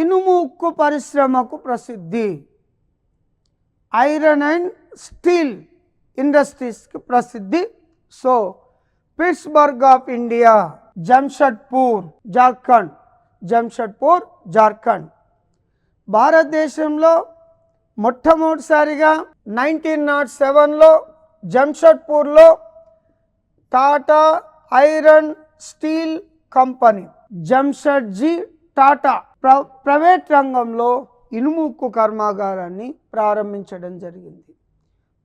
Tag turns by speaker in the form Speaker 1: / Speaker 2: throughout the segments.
Speaker 1: ఇనుము ఉక్కు పరిశ్రమకు ప్రసిద్ధి. ఐరన్ అండ్ స్టీల్ ఇండస్ట్రీస్కి ప్రసిద్ధి. So Pittsburgh of India Jamshedpur Jharkhand. Jamshedpur Jharkhand. భారతదేశంలో మొట్టమొదటిసారిగా నైన్టీన్ నాట్ సెవెన్లో జంషడ్పూర్లో Tata iron steel company Jamshedji Tata ప్ర ప్రైవేట్ రంగంలో ఇనుము ఉక్కు కర్మాగారాన్ని ప్రారంభించడం జరిగింది.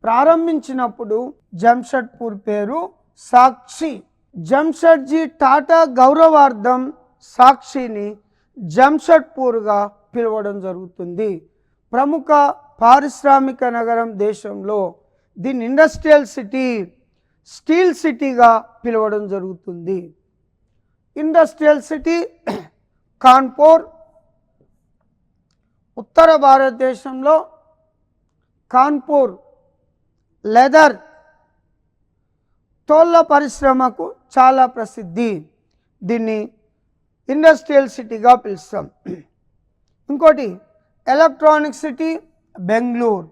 Speaker 1: ప్రారంభించినప్పుడు జంషెడ్పూర్ పేరు సాక్షి జంషెడ్జీ టాటా గౌరవార్థం సాక్షిని జంషెడ్పూర్గా పిలవడం జరుగుతుంది. ప్రముఖ పారిశ్రామిక నగరం దేశంలో దీన్ని ఇండస్ట్రియల్ సిటీ స్టీల్ సిటీగా పిలవడం జరుగుతుంది. ఇండస్ట్రియల్ సిటీ కాన్పూర్ ఉత్తర భారతదేశంలో కాన్పూర్ లెదర్ తోళ్ళ పరిశ్రమకు చాలా ప్రసిద్ధి. దీన్ని ఇండస్ట్రియల్ సిటీగా పిలుస్తాం. ఇంకోటి ఎలక్ట్రానిక్ సిటీ బెంగళూరు.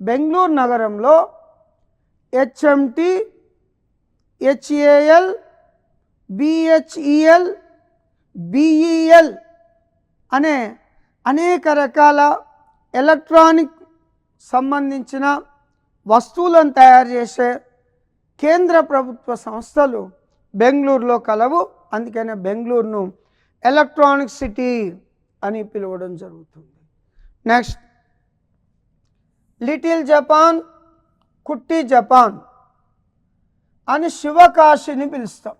Speaker 1: బెంగళూరు నగరంలో హెచ్ఎంటి హెచ్ఏఎల్ బిహెచ్ఈఎల్ బిఈఎల్ అనే అనేక రకాల ఎలక్ట్రానిక్ సంబంధించిన వస్తువులను తయారు చేసే కేంద్ర ప్రభుత్వ సంస్థలు బెంగళూరులో కలవు. అందుకనే బెంగళూరును ఎలక్ట్రానిక్ సిటీ అని పిలవడం జరుగుతుంది. నెక్స్ట్ లిటిల్ జపాన్ కుట్టి జపాన్ అని శివకాశిని పిలుస్తాం.